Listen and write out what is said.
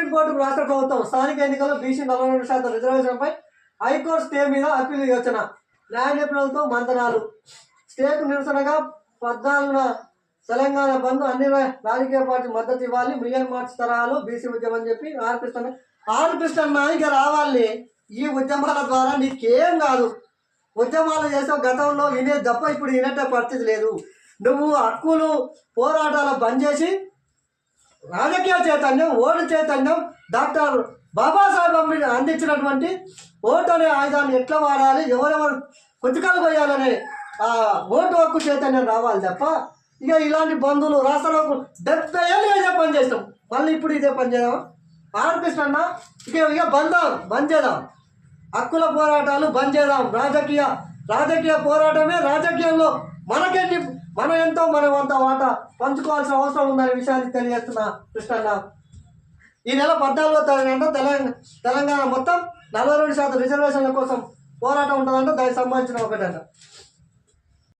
సుప్రీంకోర్టుకు రాష్ట్ర ప్రభుత్వం స్థానిక ఎన్నికల్లో బీసీ నలభై రెండు శాతం రిజర్వేషన్పై హైకోర్టు స్టే మీద అప్పీల్ యోచన. న్యాయ నిపుణులతో మంతనాలు స్టేకు నిరసనగా పద్నాలుగున తెలంగాణ బంద్ అన్ని రాజకీయ పార్టీ మద్దతు ఇవ్వాలి. మిలియన్ మార్చ్ తరహాలు బీసీ ఉద్యమం చెప్పి ఆర్పిస్తున్న ఆర్పిస్తున్నా ఆర్ రావాలి. ఈ ఉద్యమాల ద్వారా నీకేం కాదు. ఉద్యమాలు చేసే గతంలో వినే తప్ప ఇప్పుడు వినట్టే పరిస్థితి లేదు. నువ్వు హక్కులు పోరాటాలు బంద్ చేసి రాజకీయ చైతన్యం ఓటు చైతన్యం డాక్టర్ బాబాసాహెబ్ అంబేద్కర్ అందించినటువంటి ఓటు అనే ఆయుధాన్ని ఎట్లా వాడాలి ఎవరెవరు కొద్దికాలు పోయాలనే ఆ ఓటు హక్కు చైతన్యం రావాలి తప్ప ఇక ఇలాంటి బంధువులు రాష్ట్రంలో డెబ్బై ఏళ్ళుగా ఇదే పని చేస్తాం. మళ్ళీ ఇప్పుడు ఇదే పని చేద్దాం ఆర్పిస్ట్ ఇక ఇక బంధం బంద్ చేద్దాం. హక్కుల పోరాటాలు బంద్ చేద్దాం. రాజకీయ రాజకీయ పోరాటమే రాజకీయంలో మనకెన్ని మనం ఎంతో మనం అంత వాట పంచుకోవాల్సిన అవసరం ఉందనే విషయాన్ని తెలియజేస్తున్నా కృష్ణన్న. ఈ నెల పద్నాలుగో తారీఖు తెలంగాణ తెలంగాణ మొత్తం నలభై రెండు శాతం రిజర్వేషన్ల కోసం పోరాటం ఉంటుందంటే దానికి సంబంధించిన ఒకటంట.